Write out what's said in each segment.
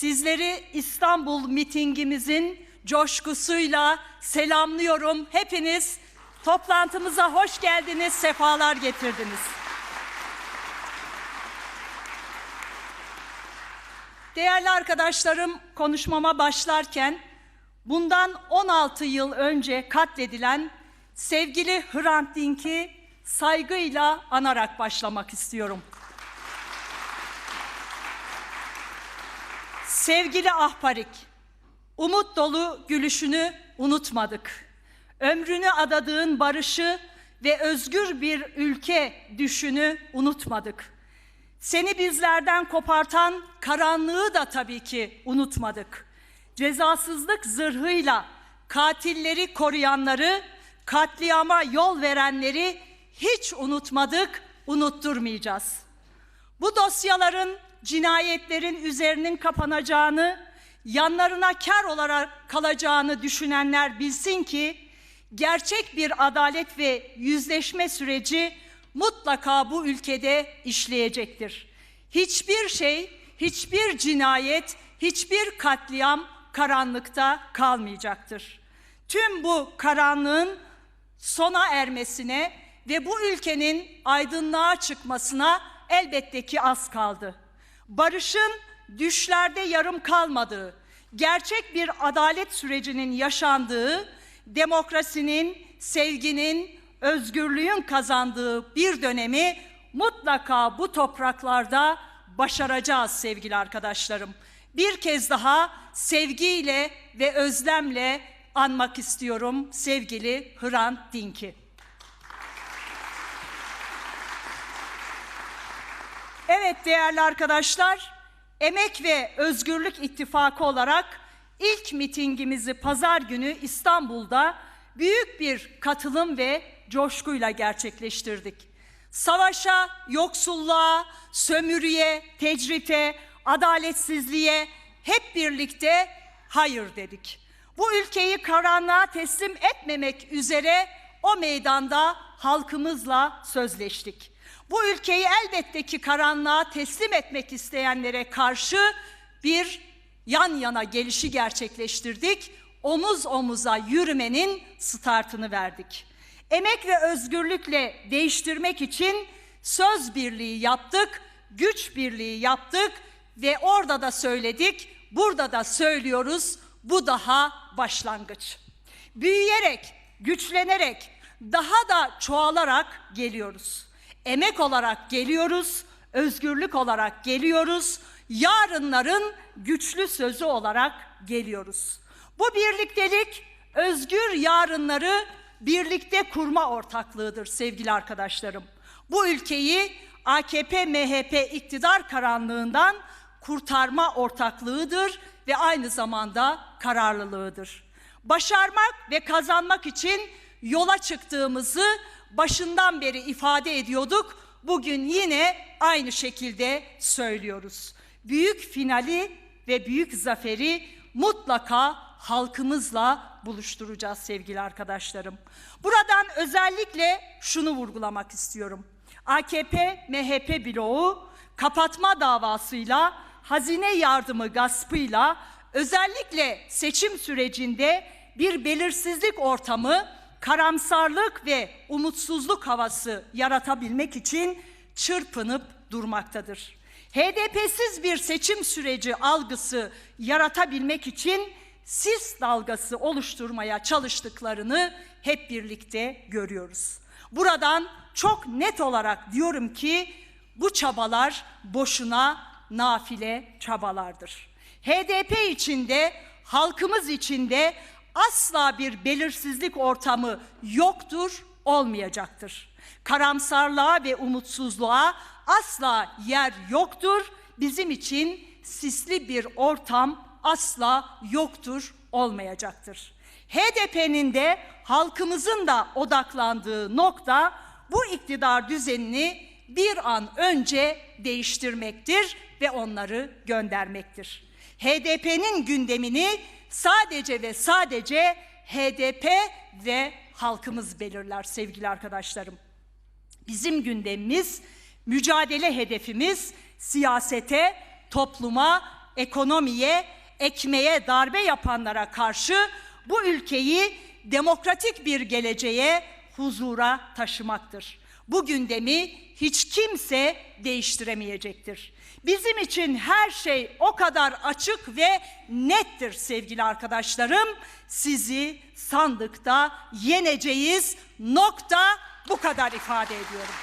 Sizleri İstanbul mitingimizin coşkusuyla selamlıyorum. Hepiniz toplantımıza hoş geldiniz, sefalar getirdiniz. Değerli arkadaşlarım, konuşmama başlarken bundan 16 yıl önce katledilen sevgili Hrant Dink'i saygıyla anarak başlamak istiyorum. Sevgili Ahparik, umut dolu gülüşünü unutmadık. Ömrünü adadığın barışı ve özgür bir ülke düşünü unutmadık. Seni bizlerden kopartan karanlığı da tabii ki unutmadık. Cezasızlık zırhıyla katilleri koruyanları, katliama yol verenleri hiç unutmadık, unutturmayacağız. Bu dosyaların cinayetlerin üzerinin kapanacağını, yanlarına kar olarak kalacağını düşünenler bilsin ki gerçek bir adalet ve yüzleşme süreci mutlaka bu ülkede işleyecektir. Hiçbir şey, hiçbir cinayet, hiçbir katliam karanlıkta kalmayacaktır. Tüm bu karanlığın sona ermesine ve bu ülkenin aydınlığa çıkmasına elbette ki az kaldı. Barışın düşlerde yarım kalmadığı, gerçek bir adalet sürecinin yaşandığı, demokrasinin, sevginin, özgürlüğün kazandığı bir dönemi mutlaka bu topraklarda başaracağız sevgili arkadaşlarım. Bir kez daha sevgiyle ve özlemle anmak istiyorum sevgili Hrant Dink'i. Evet değerli arkadaşlar, Emek ve Özgürlük İttifakı olarak ilk mitingimizi pazar günü İstanbul'da büyük bir katılım ve coşkuyla gerçekleştirdik. Savaşa, yoksulluğa, sömürüye, tecrite, adaletsizliğe hep birlikte hayır dedik. Bu ülkeyi karanlığa teslim etmemek üzere o meydanda halkımızla sözleştik. Bu ülkeyi elbette ki karanlığa teslim etmek isteyenlere karşı bir yan yana gelişi gerçekleştirdik. Omuz omuza yürümenin startını verdik. Emek ve özgürlükle değiştirmek için söz birliği yaptık, güç birliği yaptık ve orada da söyledik, burada da söylüyoruz. Bu daha başlangıç. Büyüyerek, güçlenerek, daha da çoğalarak geliyoruz. Emek olarak geliyoruz, özgürlük olarak geliyoruz, yarınların güçlü sözü olarak geliyoruz. Bu birliktelik özgür yarınları birlikte kurma ortaklığıdır sevgili arkadaşlarım. Bu ülkeyi AKP MHP iktidar karanlığından kurtarma ortaklığıdır ve aynı zamanda kararlılığıdır. Başarmak ve kazanmak için yola çıktığımızı başından beri ifade ediyorduk. Bugün yine aynı şekilde söylüyoruz. Büyük finali ve büyük zaferi mutlaka halkımızla buluşturacağız sevgili arkadaşlarım. Buradan özellikle şunu vurgulamak istiyorum. AKP MHP bloğu kapatma davasıyla, hazine yardımı gaspıyla özellikle seçim sürecinde bir belirsizlik ortamı, karamsarlık ve umutsuzluk havası yaratabilmek için çırpınıp durmaktadır. HDP'siz bir seçim süreci algısı yaratabilmek için sis dalgası oluşturmaya çalıştıklarını hep birlikte görüyoruz. Buradan çok net olarak diyorum ki bu çabalar boşuna nafile çabalardır. HDP içinde, halkımız içinde asla bir belirsizlik ortamı yoktur, olmayacaktır. Karamsarlığa ve umutsuzluğa asla yer yoktur. Bizim için sisli bir ortam asla yoktur, olmayacaktır. HDP'nin de halkımızın da odaklandığı nokta bu iktidar düzenini bir an önce değiştirmektir ve onları göndermektir. HDP'nin gündemini sadece ve sadece HDP ve halkımız belirler sevgili arkadaşlarım. Bizim gündemimiz, mücadele hedefimiz siyasete, topluma ekonomiye, ekmeğe darbe yapanlara karşı bu ülkeyi demokratik bir geleceğe, huzura taşımaktır. Bu gündemi hiç kimse değiştiremeyecektir. Bizim için her şey o kadar açık ve nettir sevgili arkadaşlarım. Sizi sandıkta yeneceğiz. Nokta bu kadar ifade ediyorum.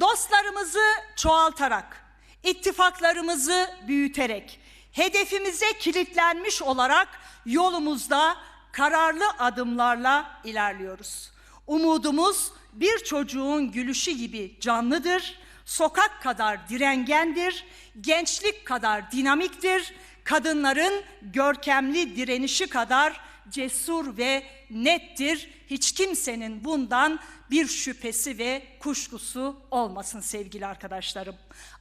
Dostlarımızı çoğaltarak, ittifaklarımızı büyüterek, hedefimize kilitlenmiş olarak yolumuzda kararlı adımlarla ilerliyoruz. Umudumuz bir çocuğun gülüşü gibi canlıdır, sokak kadar direngendir, gençlik kadar dinamiktir, kadınların görkemli direnişi kadar cesur ve nettir. Hiç kimsenin bundan bir şüphesi ve kuşkusu olmasın sevgili arkadaşlarım.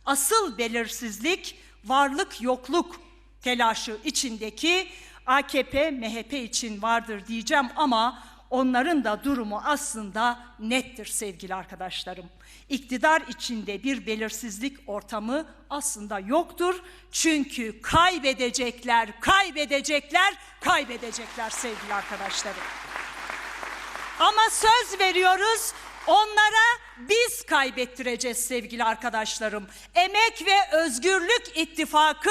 Asıl belirsizlik varlık yokluk telaşı içindeki AKP, MHP için vardır diyeceğim ama onların da durumu aslında nettir sevgili arkadaşlarım. İktidar içinde bir belirsizlik ortamı aslında yoktur. Çünkü kaybedecekler, kaybedecekler, kaybedecekler sevgili arkadaşlarım. Ama söz veriyoruz onlara biz kaybettireceğiz sevgili arkadaşlarım. Emek ve Özgürlük İttifakı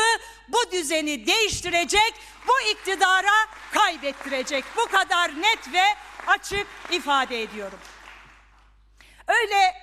bu düzeni değiştirecek, bu iktidara kaybettirecek. Bu kadar net ve açık ifade ediyorum. Öyle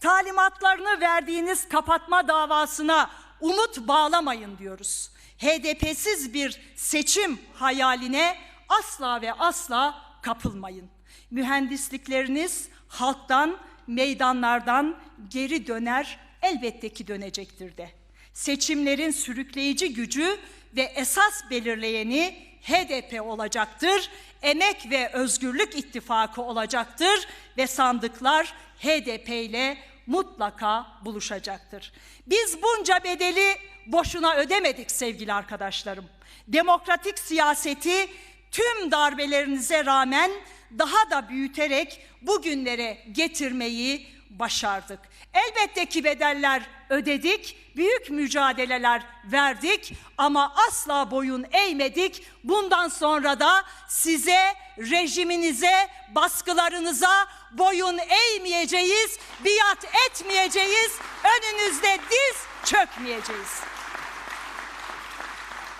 talimatlarını verdiğiniz kapatma davasına umut bağlamayın diyoruz. HDP'siz bir seçim hayaline asla ve asla kapılmayın. Mühendislikleriniz halktan, meydanlardan geri döner, elbette ki dönecektir de. Seçimlerin sürükleyici gücü ve esas belirleyeni HDP olacaktır. Emek ve Özgürlük İttifakı olacaktır ve sandıklar HDP ile mutlaka buluşacaktır. Biz bunca bedeli boşuna ödemedik sevgili arkadaşlarım. Demokratik siyaseti tüm darbelerinize rağmen daha da büyüterek bugünlere getirmeyi başardık. Elbette ki bedeller ödedik, büyük mücadeleler verdik ama asla boyun eğmedik. Bundan sonra da size, rejiminize, baskılarınıza boyun eğmeyeceğiz, biat etmeyeceğiz, önünüzde diz çökmeyeceğiz.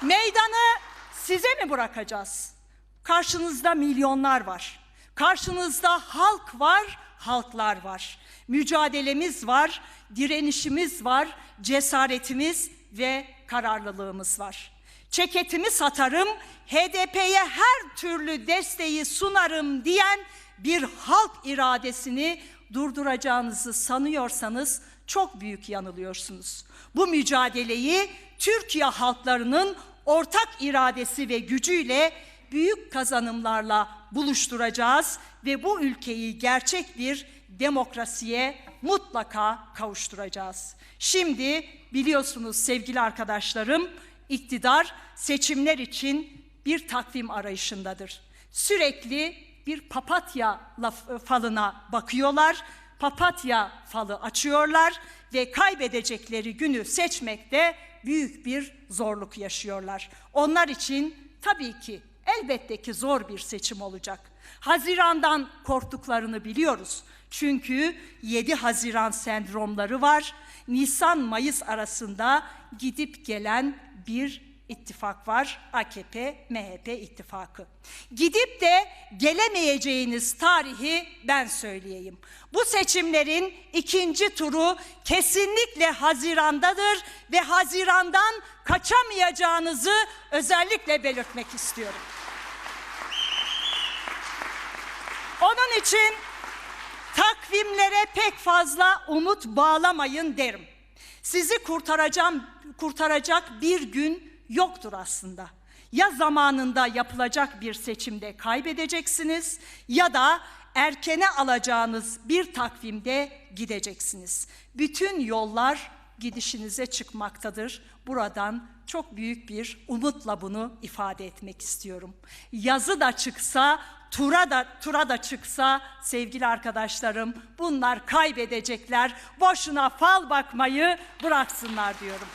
Meydanı size mi bırakacağız? Karşınızda milyonlar var. Karşınızda halk var, halklar var. Mücadelemiz var, direnişimiz var, cesaretimiz ve kararlılığımız var. Ceketimi satarım, HDP'ye her türlü desteği sunarım diyen bir halk iradesini durduracağınızı sanıyorsanız çok büyük yanılıyorsunuz. Bu mücadeleyi Türkiye halklarının ortak iradesi ve gücüyle büyük kazanımlarla buluşturacağız ve bu ülkeyi gerçek bir demokrasiye mutlaka kavuşturacağız. Şimdi biliyorsunuz sevgili arkadaşlarım iktidar seçimler için bir takvim arayışındadır. Sürekli bir papatya laf, falına bakıyorlar. Papatya falı açıyorlar ve kaybedecekleri günü seçmekte büyük bir zorluk yaşıyorlar. Onlar için tabii ki elbette ki zor bir seçim olacak. Hazirandan korktuklarını biliyoruz. Çünkü 7 Haziran sendromları var. Nisan-Mayıs arasında gidip gelen bir ittifak var. AKP, MHP ittifakı. Gidip de gelemeyeceğiniz tarihi ben söyleyeyim. Bu seçimlerin ikinci turu kesinlikle Haziran'dadır ve Haziran'dan kaçamayacağınızı özellikle belirtmek istiyorum. Onun için takvimlere pek fazla umut bağlamayın derim. Sizi kurtaracağım, kurtaracak bir gün yoktur aslında. Ya zamanında yapılacak bir seçimde kaybedeceksiniz ya da erkene alacağınız bir takvimde gideceksiniz. Bütün yollar gidişinize çıkmaktadır. Buradan çok büyük bir umutla bunu ifade etmek istiyorum. Yazı da çıksa, tura da tura da çıksa sevgili arkadaşlarım bunlar kaybedecekler. Boşuna fal bakmayı bıraksınlar diyorum.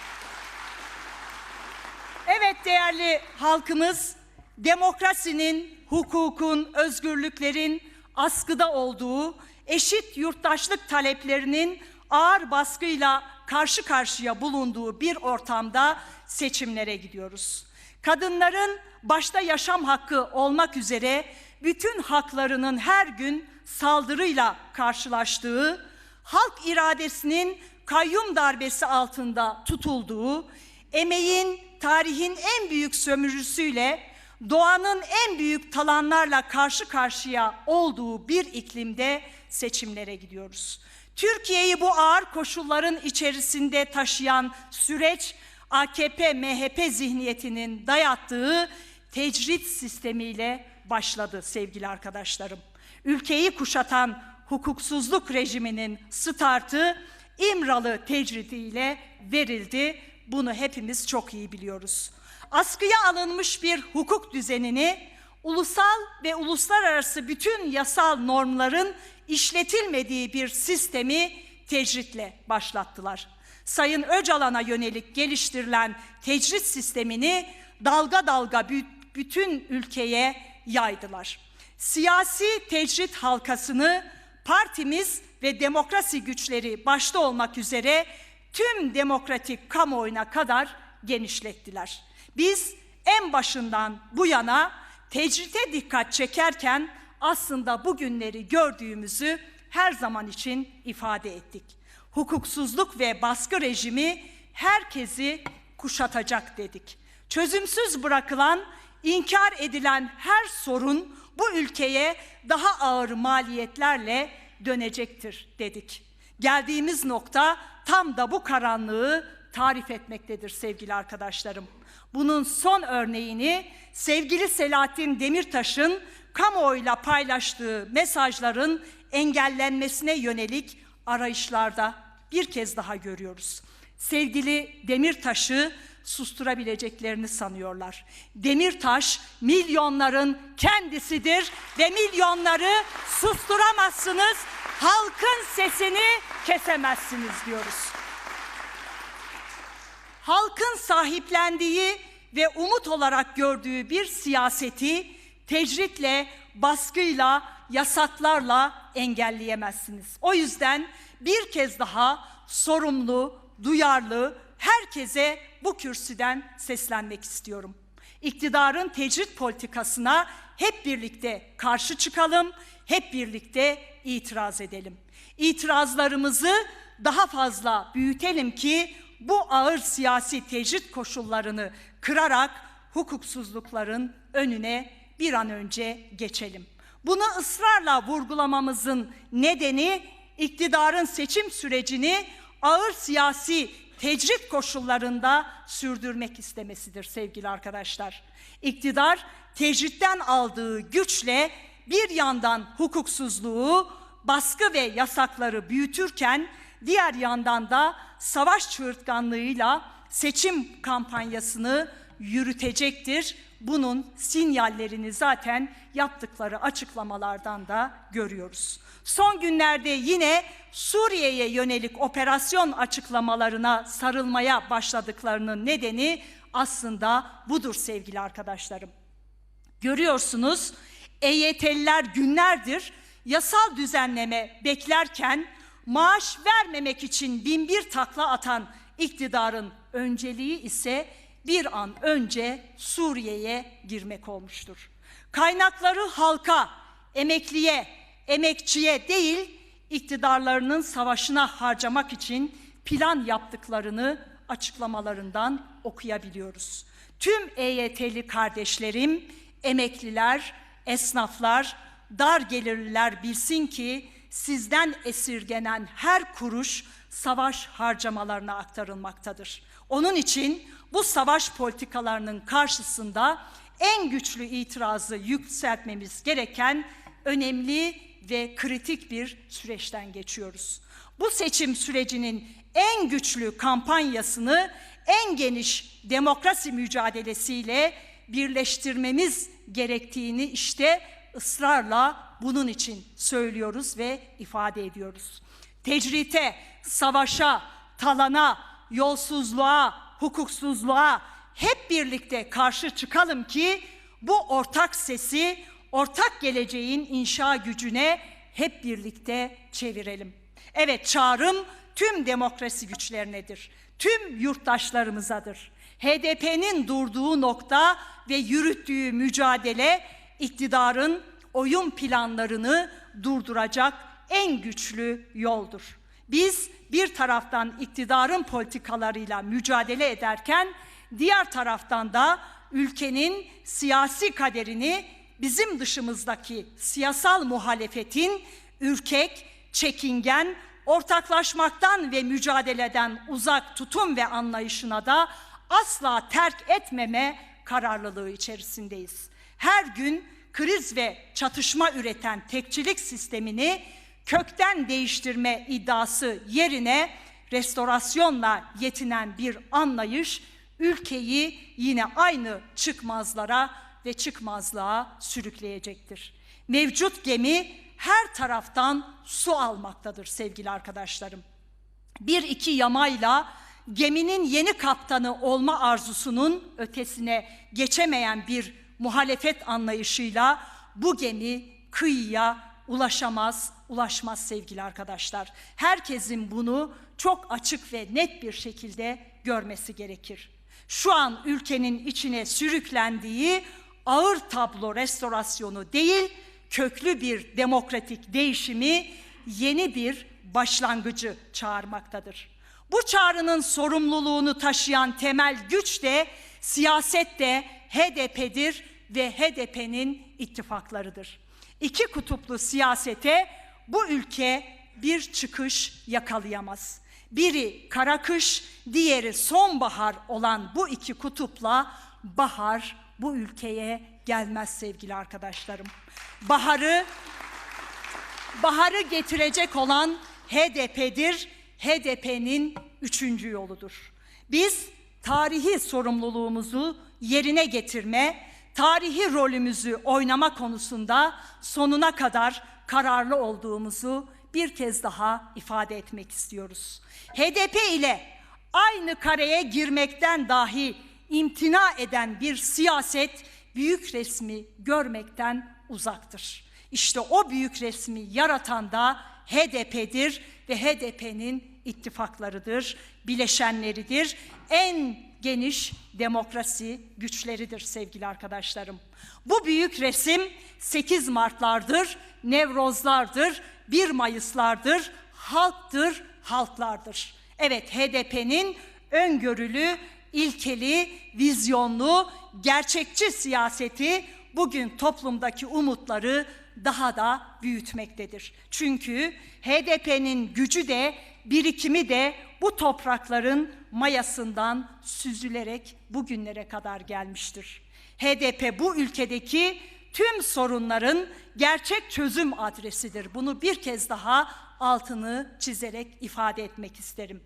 Evet değerli halkımız, demokrasinin, hukukun, özgürlüklerin askıda olduğu, eşit yurttaşlık taleplerinin ağır baskıyla karşı karşıya bulunduğu bir ortamda seçimlere gidiyoruz. Kadınların başta yaşam hakkı olmak üzere bütün haklarının her gün saldırıyla karşılaştığı, halk iradesinin kayyum darbesi altında tutulduğu, emeğin, tarihin en büyük sömürüsüyle, doğanın en büyük talanlarla karşı karşıya olduğu bir iklimde seçimlere gidiyoruz. Türkiye'yi bu ağır koşulların içerisinde taşıyan süreç AKP-MHP zihniyetinin dayattığı tecrit sistemiyle başladı sevgili arkadaşlarım. Ülkeyi kuşatan hukuksuzluk rejiminin startı İmralı tecridiyle verildi. Bunu hepimiz çok iyi biliyoruz. Askıya alınmış bir hukuk düzenini ulusal ve uluslararası bütün yasal normların işletilmediği bir sistemi tecritle başlattılar. Sayın Öcalan'a yönelik geliştirilen tecrit sistemini dalga dalga bütün ülkeye yaydılar. Siyasi tecrit halkasını partimiz ve demokrasi güçleri başta olmak üzere tüm demokratik kamuoyuna kadar genişlettiler. Biz en başından bu yana tecrite dikkat çekerken aslında bugünleri gördüğümüzü her zaman için ifade ettik. Hukuksuzluk ve baskı rejimi herkesi kuşatacak dedik. Çözümsüz bırakılan, inkar edilen her sorun bu ülkeye daha ağır maliyetlerle dönecektir dedik. Geldiğimiz nokta tam da bu karanlığı tarif etmektedir sevgili arkadaşlarım. Bunun son örneğini sevgili Selahattin Demirtaş'ın kamuoyuyla paylaştığı mesajların engellenmesine yönelik arayışlarda bir kez daha görüyoruz. Sevgili Demirtaş'ı susturabileceklerini sanıyorlar. Demirtaş milyonların kendisidir ve milyonları susturamazsınız. Halkın sesini kesemezsiniz diyoruz. Halkın sahiplendiği ve umut olarak gördüğü bir siyaseti tecritle, baskıyla, yasaklarla engelleyemezsiniz. O yüzden bir kez daha sorumlu, duyarlı, herkese bu kürsüden seslenmek istiyorum. İktidarın tecrit politikasına hep birlikte karşı çıkalım, hep birlikte itiraz edelim. İtirazlarımızı daha fazla büyütelim ki bu ağır siyasi tecrit koşullarını kırarak hukuksuzlukların önüne bir an önce geçelim. Bunu ısrarla vurgulamamızın nedeni iktidarın seçim sürecini ağır siyasi tecrit koşullarında sürdürmek istemesidir sevgili arkadaşlar. İktidar tecritten aldığı güçle bir yandan hukuksuzluğu, baskı ve yasakları büyütürken diğer yandan da savaş çığırtkanlığıyla seçim kampanyasını yürütecektir. Bunun sinyallerini zaten yaptıkları açıklamalardan da görüyoruz. Son günlerde yine Suriye'ye yönelik operasyon açıklamalarına sarılmaya başladıklarının nedeni aslında budur sevgili arkadaşlarım. Görüyorsunuz EYT'liler günlerdir yasal düzenleme beklerken maaş vermemek için bin bir takla atan iktidarın önceliği ise bir an önce Suriye'ye girmek olmuştur. Kaynakları halka, emekliye, emekçiye değil iktidarlarının savaşına harcamak için plan yaptıklarını açıklamalarından okuyabiliyoruz. Tüm EYT'li kardeşlerim, emekliler, esnaflar, dar gelirliler bilsin ki sizden esirgenen her kuruş savaş harcamalarına aktarılmaktadır. Onun için bu savaş politikalarının karşısında en güçlü itirazı yükseltmemiz gereken önemli ve kritik bir süreçten geçiyoruz. Bu seçim sürecinin en güçlü kampanyasını en geniş demokrasi mücadelesiyle birleştirmemiz gerektiğini işte ısrarla bunun için söylüyoruz ve ifade ediyoruz. Tecrite, savaşa, talana, yolsuzluğa, hukuksuzluğa hep birlikte karşı çıkalım ki bu ortak sesi ortak geleceğin inşa gücüne hep birlikte çevirelim. Evet çağrım tüm demokrasi güçlerinedir. Tüm yurttaşlarımızadır. HDP'nin durduğu nokta ve yürüttüğü mücadele iktidarın oyun planlarını durduracak en güçlü yoldur. Biz bir taraftan iktidarın politikalarıyla mücadele ederken diğer taraftan da ülkenin siyasi kaderini bizim dışımızdaki siyasal muhalefetin ürkek, çekingen, ortaklaşmaktan ve mücadeleden uzak tutum ve anlayışına da asla terk etmeme kararlılığı içerisindeyiz. Her gün kriz ve çatışma üreten tekçilik sistemini kökten değiştirme iddiası yerine restorasyonla yetinen bir anlayış ülkeyi yine aynı çıkmazlara ve çıkmazlığa sürükleyecektir. Mevcut gemi her taraftan su almaktadır sevgili arkadaşlarım. Bir iki yamayla geminin yeni kaptanı olma arzusunun ötesine geçemeyen bir muhalefet anlayışıyla bu gemi kıyıya ulaşamaz, ulaşmaz sevgili arkadaşlar. Herkesin bunu çok açık ve net bir şekilde görmesi gerekir. Şu an ülkenin içine sürüklendiği ağır tablo restorasyonu değil, köklü bir demokratik değişimi yeni bir başlangıcı çağırmaktadır. Bu çağrının sorumluluğunu taşıyan temel güç de siyaset de HDP'dir ve HDP'nin ittifaklarıdır. İki kutuplu siyasete bu ülke bir çıkış yakalayamaz. Biri kara kış, diğeri sonbahar olan bu iki kutupla bahar bu ülkeye gelmez sevgili arkadaşlarım. Baharı baharı getirecek olan HDP'dir. HDP'nin üçüncü yoludur. Biz tarihi sorumluluğumuzu yerine getirme, tarihi rolümüzü oynama konusunda sonuna kadar kararlı olduğumuzu bir kez daha ifade etmek istiyoruz. HDP ile aynı kareye girmekten dahi imtina eden bir siyaset büyük resmi görmekten uzaktır. İşte o büyük resmi yaratan da HDP'dir ve HDP'nin ittifaklarıdır, bileşenleridir. En geniş demokrasi güçleridir sevgili arkadaşlarım. Bu büyük resim 8 Mart'lardır, Nevrozlardır, 1 Mayıs'lardır, halktır, halklardır. Evet HDP'nin öngörülü, ilkeli, vizyonlu, gerçekçi siyaseti bugün toplumdaki umutları daha da büyütmektedir. Çünkü HDP'nin gücü de birikimi de bu toprakların mayasından süzülerek bugünlere kadar gelmiştir. HDP bu ülkedeki tüm sorunların gerçek çözüm adresidir. Bunu bir kez daha altını çizerek ifade etmek isterim.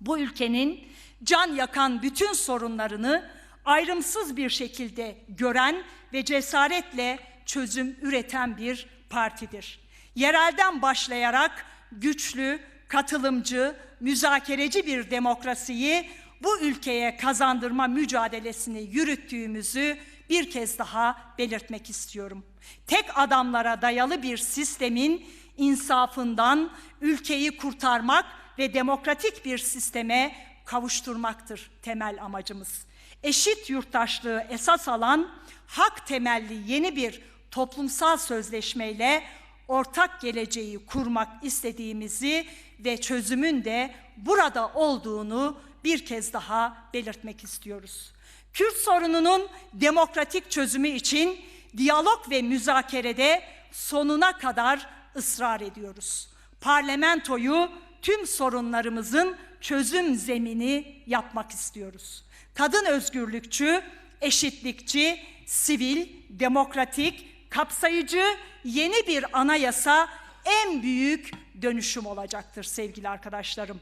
Bu ülkenin can yakan bütün sorunlarını ayrımsız bir şekilde gören ve cesaretle çözüm üreten bir partidir. Yerelden başlayarak güçlü, katılımcı, müzakereci bir demokrasiyi bu ülkeye kazandırma mücadelesini yürüttüğümüzü bir kez daha belirtmek istiyorum. Tek adamlara dayalı bir sistemin insafından ülkeyi kurtarmak ve demokratik bir sisteme kavuşturmaktır temel amacımız. Eşit yurttaşlığı esas alan hak temelli yeni bir toplumsal sözleşmeyle ortak geleceği kurmak istediğimizi ve çözümün de burada olduğunu bir kez daha belirtmek istiyoruz. Kürt sorununun demokratik çözümü için diyalog ve müzakerede sonuna kadar ısrar ediyoruz. Parlamentoyu tüm sorunlarımızın çözüm zemini yapmak istiyoruz. Kadın özgürlükçü, eşitlikçi, sivil, demokratik, kapsayıcı yeni bir anayasa en büyük dönüşüm olacaktır sevgili arkadaşlarım.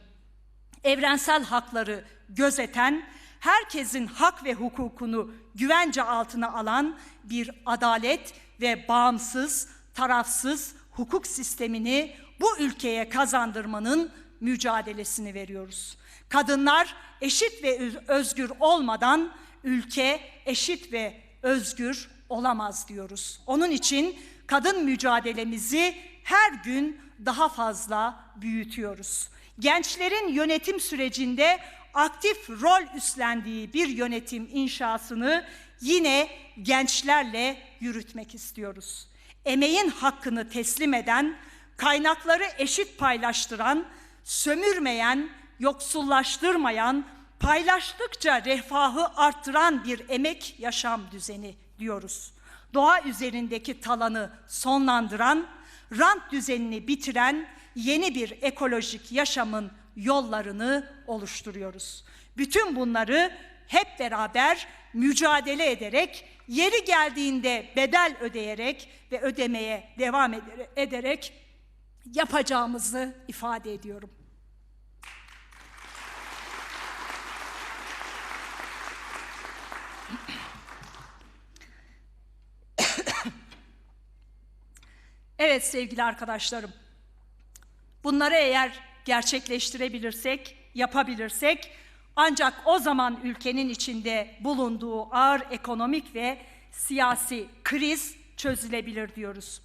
Evrensel hakları gözeten, herkesin hak ve hukukunu güvence altına alan bir adalet ve bağımsız, tarafsız hukuk sistemini bu ülkeye kazandırmanın mücadelesini veriyoruz. Kadınlar eşit ve özgür olmadan ülke eşit ve özgür olamaz diyoruz. Onun için kadın mücadelemizi her gün daha fazla büyütüyoruz. Gençlerin yönetim sürecinde aktif rol üstlendiği bir yönetim inşasını yine gençlerle yürütmek istiyoruz. Emeğin hakkını teslim eden, kaynakları eşit paylaştıran, sömürmeyen, yoksullaştırmayan, paylaştıkça refahı arttıran bir emek yaşam düzeni diyoruz. Doğa üzerindeki talanı sonlandıran, rant düzenini bitiren yeni bir ekolojik yaşamın yollarını oluşturuyoruz. Bütün bunları hep beraber mücadele ederek, yeri geldiğinde bedel ödeyerek ve ödemeye devam ederek yapacağımızı ifade ediyorum. Evet sevgili arkadaşlarım. Bunları eğer gerçekleştirebilirsek, yapabilirsek ancak o zaman ülkenin içinde bulunduğu ağır ekonomik ve siyasi kriz çözülebilir diyoruz.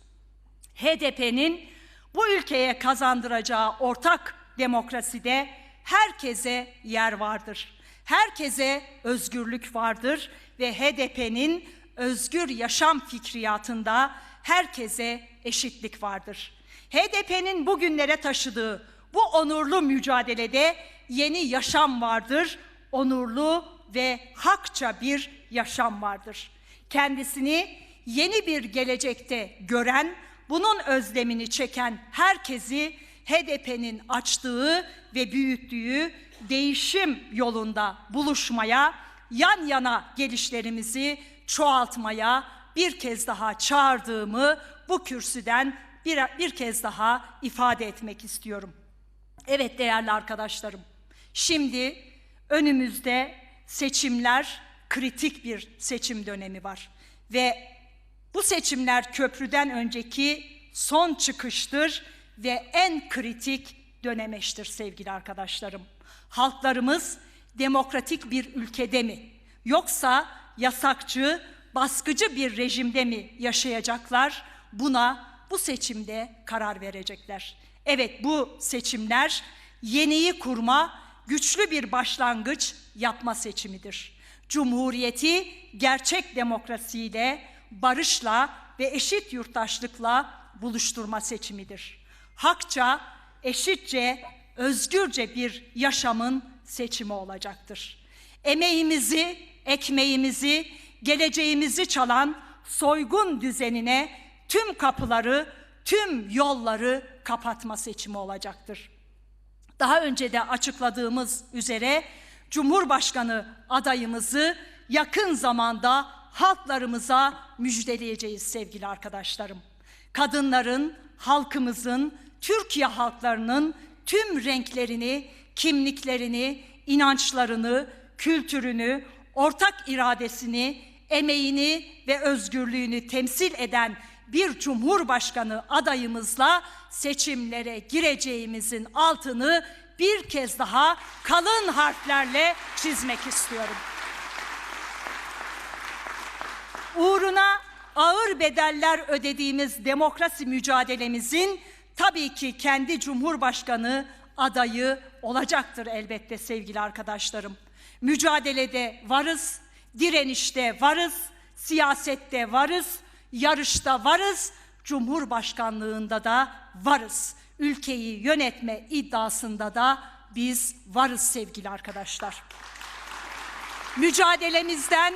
HDP'nin bu ülkeye kazandıracağı ortak demokraside herkese yer vardır. Herkese özgürlük vardır ve HDP'nin özgür yaşam fikriyatında herkese eşitlik vardır. HDP'nin bugünlere taşıdığı bu onurlu mücadelede yeni yaşam vardır. Onurlu ve hakça bir yaşam vardır. Kendisini yeni bir gelecekte gören, bunun özlemini çeken herkesi HDP'nin açtığı ve büyüttüğü değişim yolunda buluşmaya, yan yana gelişlerimizi çoğaltmaya bir kez daha çağırdığımı bu kürsüden bir, bir kez daha ifade etmek istiyorum. Evet değerli arkadaşlarım, şimdi önümüzde seçimler, kritik bir seçim dönemi var. Ve bu seçimler köprüden önceki son çıkıştır ve en kritik dönemeştir sevgili arkadaşlarım. Halklarımız demokratik bir ülkede mi yoksa yasakçı, baskıcı bir rejimde mi yaşayacaklar? Buna bu seçimde karar verecekler. Evet bu seçimler yeniyi kurma, güçlü bir başlangıç yapma seçimidir. Cumhuriyeti gerçek demokrasiyle, barışla ve eşit yurttaşlıkla buluşturma seçimidir. Hakça, eşitçe, özgürce bir yaşamın seçimi olacaktır. Emeğimizi, ekmeğimizi, geleceğimizi çalan soygun düzenine tüm kapıları, tüm yolları kapatma seçimi olacaktır. Daha önce de açıkladığımız üzere Cumhurbaşkanı adayımızı yakın zamanda halklarımıza müjdeleyeceğiz sevgili arkadaşlarım. Kadınların, halkımızın, Türkiye halklarının tüm renklerini, kimliklerini, inançlarını, kültürünü, ortak iradesini, emeğini ve özgürlüğünü temsil eden bir cumhurbaşkanı adayımızla seçimlere gireceğimizin altını bir kez daha kalın harflerle çizmek istiyorum. Uğruna ağır bedeller ödediğimiz demokrasi mücadelemizin tabii ki kendi cumhurbaşkanı adayı olacaktır elbette sevgili arkadaşlarım. Mücadelede varız, direnişte varız, siyasette varız, yarışta varız, Cumhurbaşkanlığında da varız. Ülkeyi yönetme iddiasında da biz varız sevgili arkadaşlar. Mücadelemizden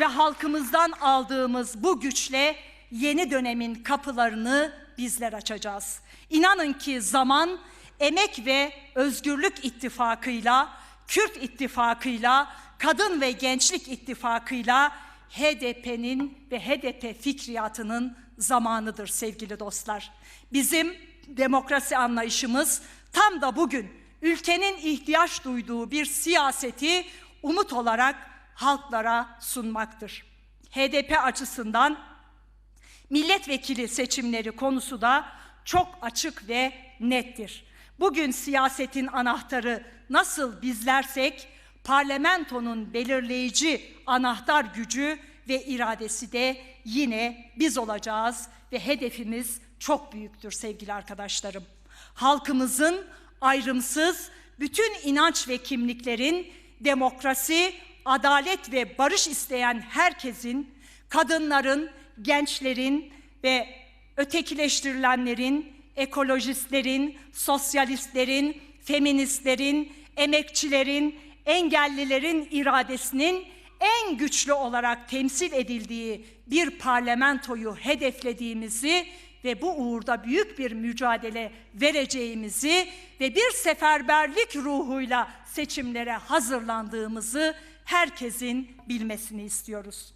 ve halkımızdan aldığımız bu güçle yeni dönemin kapılarını bizler açacağız. İnanın ki zaman Emek ve Özgürlük İttifakı'yla, Kürt İttifakı'yla, Kadın ve Gençlik İttifakı'yla HDP'nin ve HDP fikriyatının zamanıdır sevgili dostlar. Bizim demokrasi anlayışımız tam da bugün ülkenin ihtiyaç duyduğu bir siyaseti umut olarak halklara sunmaktır. HDP açısından milletvekili seçimleri konusu da çok açık ve nettir. Bugün siyasetin anahtarı nasıl bizlersek parlamentonun belirleyici anahtar gücü ve iradesi de yine biz olacağız ve hedefimiz çok büyüktür sevgili arkadaşlarım. Halkımızın ayrımsız bütün inanç ve kimliklerin demokrasi, adalet ve barış isteyen herkesin, kadınların, gençlerin ve ötekileştirilenlerin, ekolojistlerin, sosyalistlerin, feministlerin, emekçilerin, engellilerin iradesinin en güçlü olarak temsil edildiği bir parlamentoyu hedeflediğimizi ve bu uğurda büyük bir mücadele vereceğimizi ve bir seferberlik ruhuyla seçimlere hazırlandığımızı herkesin bilmesini istiyoruz.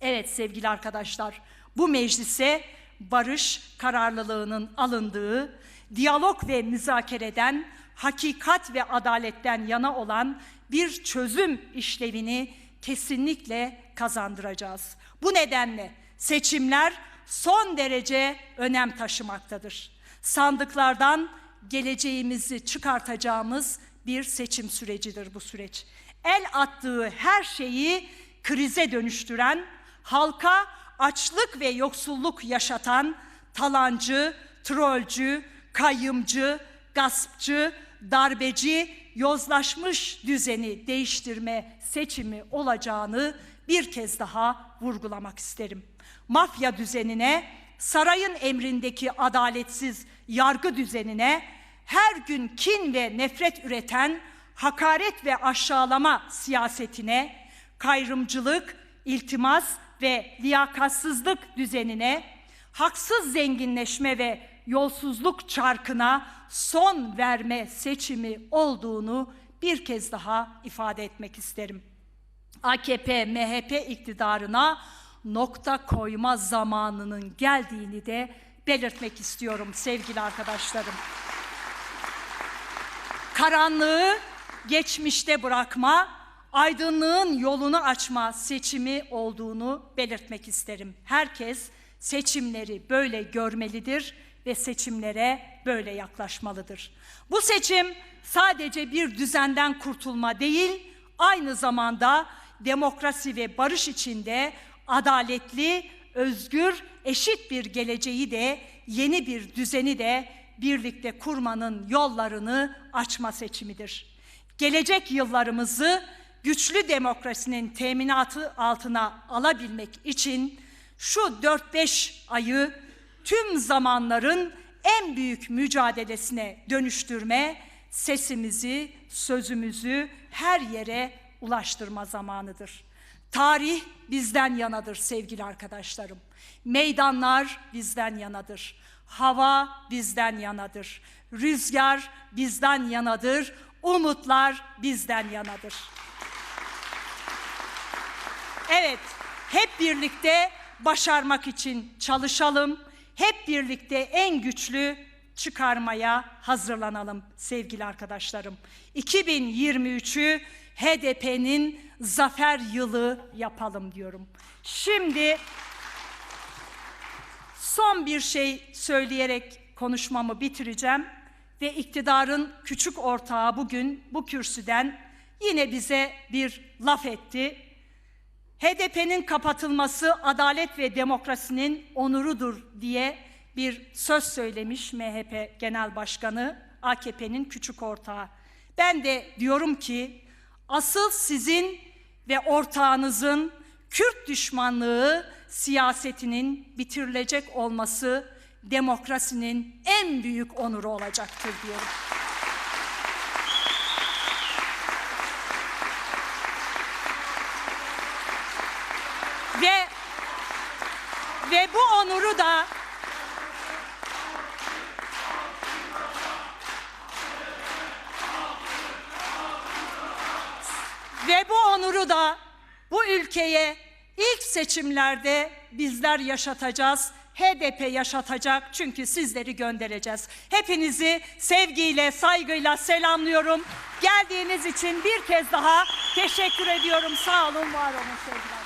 Evet sevgili arkadaşlar, bu meclise barış kararlılığının alındığı, diyalog ve müzakereden, hakikat ve adaletten yana olan bir çözüm işlevini kesinlikle kazandıracağız. Bu nedenle seçimler son derece önem taşımaktadır. Sandıklardan geleceğimizi çıkartacağımız bir seçim sürecidir bu süreç. El attığı her şeyi krize dönüştüren, halka açlık ve yoksulluk yaşatan talancı, trollcü, kayyımcı, gaspçı, darbeci, yozlaşmış düzeni değiştirme seçimi olacağını bir kez daha vurgulamak isterim. Mafya düzenine, sarayın emrindeki adaletsiz yargı düzenine, her gün kin ve nefret üreten hakaret ve aşağılama siyasetine, kayrımcılık, iltimas ve liyakatsızlık düzenine, haksız zenginleşme ve yolsuzluk çarkına son verme seçimi olduğunu bir kez daha ifade etmek isterim. AKP, MHP iktidarına nokta koyma zamanının geldiğini de belirtmek istiyorum sevgili arkadaşlarım. Karanlığı geçmişte bırakma, aydınlığın yolunu açma seçimi olduğunu belirtmek isterim. Herkes seçimleri böyle görmelidir ve seçimlere böyle yaklaşmalıdır. Bu seçim sadece bir düzenden kurtulma değil, aynı zamanda demokrasi ve barış içinde adaletli, özgür, eşit bir geleceği de yeni bir düzeni de birlikte kurmanın yollarını açma seçimidir. Gelecek yıllarımızı güçlü demokrasinin teminatı altına alabilmek için şu 4-5 ayı tüm zamanların en büyük mücadelesine dönüştürme, sesimizi, sözümüzü her yere ulaştırma zamanıdır. Tarih bizden yanadır sevgili arkadaşlarım. Meydanlar bizden yanadır. Hava bizden yanadır. Rüzgar bizden yanadır. Umutlar bizden yanadır. Evet, hep birlikte başarmak için çalışalım. Hep birlikte en güçlü çıkarmaya hazırlanalım sevgili arkadaşlarım. 2023'ü HDP'nin zafer yılı yapalım diyorum. Şimdi son bir şey söyleyerek konuşmamı bitireceğim ve iktidarın küçük ortağı bugün bu kürsüden yine bize bir laf etti. HDP'nin kapatılması adalet ve demokrasinin onurudur diye bir söz söylemiş MHP Genel Başkanı AKP'nin küçük ortağı. Ben de diyorum ki asıl sizin ve ortağınızın Kürt düşmanlığı siyasetinin bitirilecek olması demokrasinin en büyük onuru olacaktır diyorum. Ve ve bu onuru da ve bu onuru da bu ülkeye ilk seçimlerde bizler yaşatacağız. HDP yaşatacak çünkü sizleri göndereceğiz. Hepinizi sevgiyle, saygıyla selamlıyorum. Geldiğiniz için bir kez daha teşekkür ediyorum. Sağ olun, var olun sevgiler.